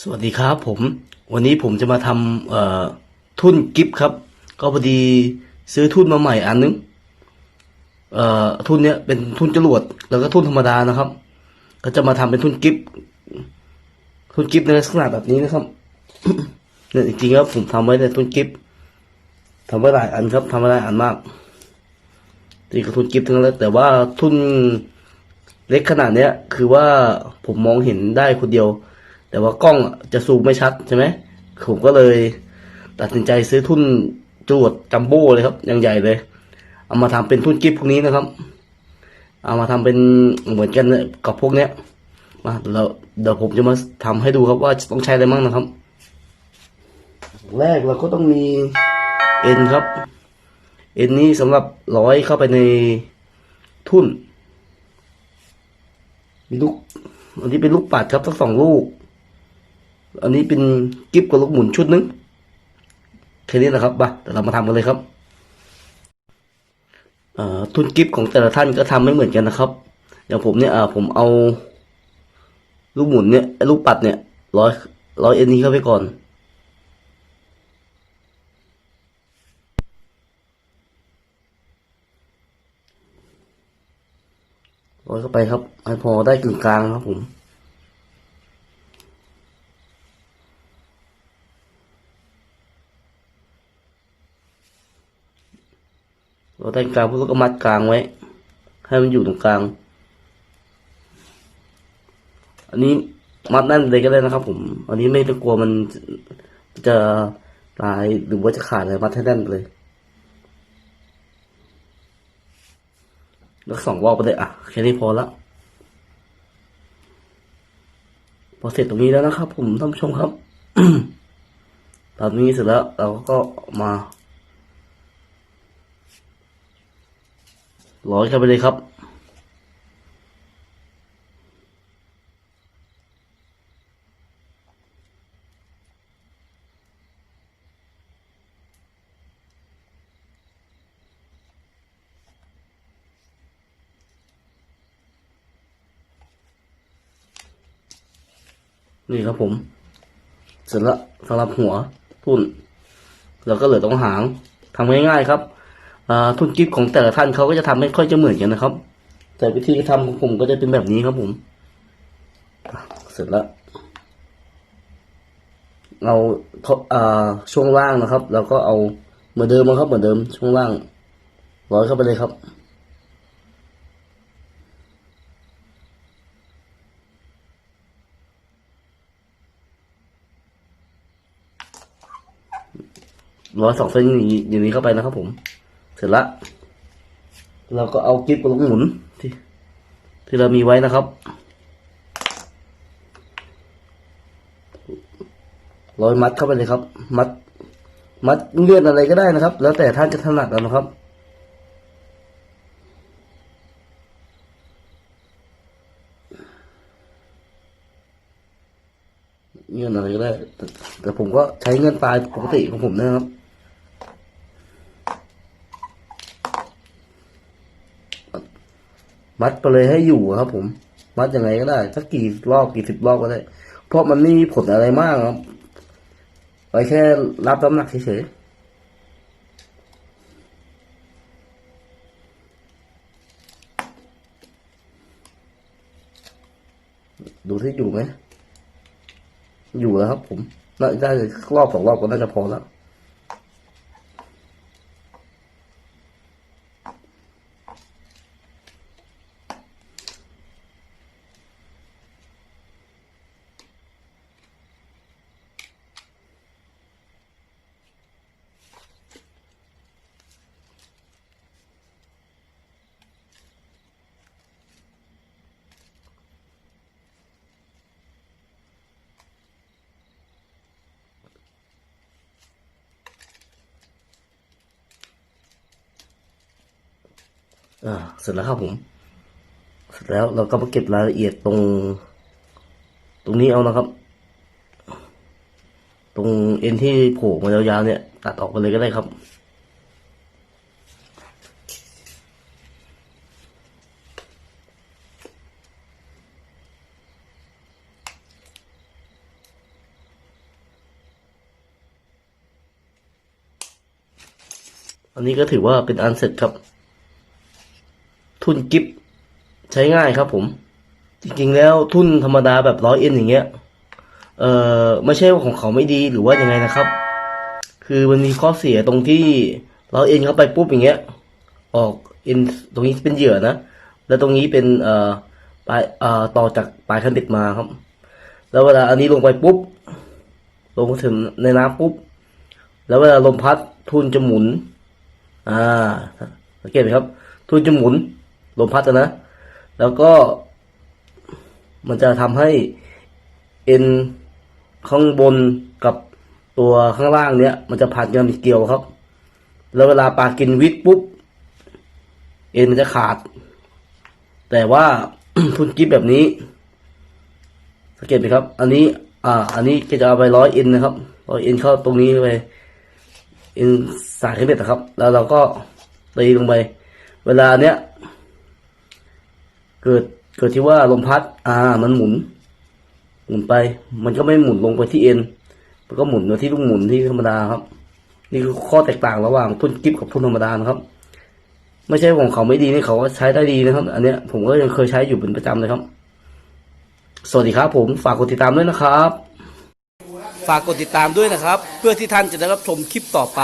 สวัสดีครับผม วันนี้ผมจะมาทำเอ่อทุ่นกิฟต์ครับ ก็พอดีซื้อทุ่นมาใหม่อันนึงเอ่อทุ่นเนี้ยเป็นทุ่นจรวด แล้วก็ทุ่นธรรมดานะครับ ก็จะมาทำเป็นทุ่นกิฟต์ทุ่นกิฟต์ในลักษณะแบบนี้นะครับเนี่ยจริงๆแล้วผมทำไว้ในทุ่นกิฟต์ทำไว้หลายอันครับทำไว้หลายอันมากนี่ก็ทุ่นกิฟต์ทั้งนั้นแหละแต่ว่าทุ่นเล็กขนาดเนี้ย คือว่าผมมองเห็นได้คนเดียว แต่ว่ากล้องอะจะซูมไม่ชัดใช่ไหมผมก็เลยตัดสินใจซื้อทุ่นจรวดจัมโบ้เลยครับอย่างใหญ่เลย เอามาทำเป็นทุ่นกิฟต์พวกนี้นะครับ เอามาทำเป็นเหมือนกันเนี่ยกับพวกเนี้ยมาเราเดี๋ยวผมจะมาทำให้ดูครับว่าจะต้องใช้อะไรบ้างนะครับ แรกเราก็ต้องมีเอ็นครับ เอ็นนี้สำหรับร้อยเข้าไปในทุ่นมีลูกอันนี้เป็นลูกปัดครับทั้งสองลูก อันนี้เป็นกิฟกับลูกหมุนชุดนึงแค่นี้นะครับมาเดี๋ยวเรามาทำกันเลยครับทุนกิฟของแต่ละท่านก็ทำไม่เหมือนกันนะครับ อย่างผมเนี่ยอ่ผมเอาลูกหมุนเนี่ยลูกปัดเนี่ยร้อยร้อยเอ็นนี้เข้าไปก่อนร้อยเข้าไปครับให้พอได้กึ่งกลางครับผม เราได้กลางพวกเราก็มัดกลางไว้ ให้มันอยู่ตรงกลาง อันนี้มัดแน่นเลยก็ได้นะครับ ผม อันนี้ไม่ต้องกลัวมันจะลายหรือว่าจะขาดเลยมัดให้แน่นเลยแล้วสองรอบไปเลยอะแค่นี้พอละพอเสร็จตรงนี้แล้วนะครับ ผมท่านผู้ชมครับ ตอนนี้เสร็จแล้วเราก็มา ร้อยเข้าไปเลยครับ นี่ครับผม เสร็จแล้วสำหรับหัวทุ่น แล้วก็เหลือตรงหางทำง่ายๆครับ ทุนกิฟต์ของแต่ละท่านเขาก็จะทำไม่ค่อยจะเหมือนกันนะครับ แต่วิธีทำของผมก็จะเป็นแบบนี้ครับผม เสร็จแล้ว เราทบอ่าช่วงล่างนะครับ แล้วก็เอาเหมือนเดิมนะครับเหมือนเดิม ช่วงล่างร้อยเข้าไปเลยครับร้อยสองเส้นอย่างนี้เข้าไปนะครับผม เสร็จละเราก็เอากิ๊บกับลูกหมุนที่ที่เรามีไว้นะครับ ร้อยมัดเข้าไปเลยครับ มัด มัดเลื่อนอะไรก็ได้นะครับ แล้วแต่ท่านจะถนัดเอานะครับเงื่อนอะไรก็ได้แต่แต่ผมก็ใช้เงื่อนปลายปกติของผมนะครับ มัดไปเลยให้อยู่ครับ ผม มัดยังไงก็ได้สักกี่รอบกี่สิบรอบก็ได้ เพราะมันไม่มีผลอะไรมากครับไว้แค่รับน้ำหนักเฉยๆดูที่อยู่ไหม อยู่แล้วครับผม น่าได้รอบสองรอบก็น่าจะพอแล้ว เสร็จแล้วครับผมเสร็จแล้วเราก็มาเก็บรายละเอียดตรง ตรงนี้เอานะครับ ตรงเอ็นที่โผล่มายาวๆเนี่ย ตัดออกไปเลยก็ได้ครับอันนี้ก็ถือว่าเป็นอันเสร็จครับ ทุนกิฟใช้ง่ายครับผม จริงๆแล้วทุนธรรมดาแบบร้อยเอ็นอย่างเงี้ย เอ่อไม่ใช่ว่าของเขาไม่ดีหรือว่ายังไงนะครับ คือมันมีข้อเสียตรงที่เราเอ็นเข้าไปปุ๊บอย่างเงี้ย ออกเอ็นตรงนี้เป็นเหยื่อนะ แล้วตรงนี้เป็นเอ่อปลายเอ่อต่อจากปลายคันเบ็ดมาครับ แล้วเวลาอันนี้ลงไปปุ๊บ ลงถึงในน้ำปุ๊บ แล้วเวลาลมพัดทุนจะหมุน อ่าสังเกตไหมครับ ทุนจะหมุน ลมพัดนะ แล้วก็ มันจะทำให้เอ็นข้างบนกับตัวข้างล่างเนี้ยมันจะผ่านกันเกี่ยวครับ แล้วเวลาปลากินวิทปุ๊บ เอ็นมันจะขาด แต่ว่าทุนกิฟแบบนี้สังเกตไหมครับ อันนี้ อ่า อันนี้ก็จะเอาไปร้อยเอ็นนะครับร้อยเอ็นเข้าตรงนี้ไปเอ็นสายขึ้นเบ็ดนะครับ แล้วเราก็ตีลงไป เวลาเนี้ย เกิดเกิดที่ว่าลมพัด อ่า มันหมุน หมุนไป มันก็ไม่หมุนลงไปที่เอ็นมันก็หมุนมาที่ลูกหมุนที่ธรรมดาครับ นี่คือข้อแตกต่างระหว่างทุนกิฟกับทุนธรรมดานะครับ ไม่ใช่ของเขาไม่ดีนี่เขาก็ใช้ได้ดีนะครับ อันเนี้ยผมก็ยังเคยใช้อยู่เป็นประจำเลยครับ สวัสดีครับผมฝากกดติดตามด้วยนะครับ ฝากกดติดตามด้วยนะครับ เพื่อที่ท่านจะได้รับชมคลิปต่อไป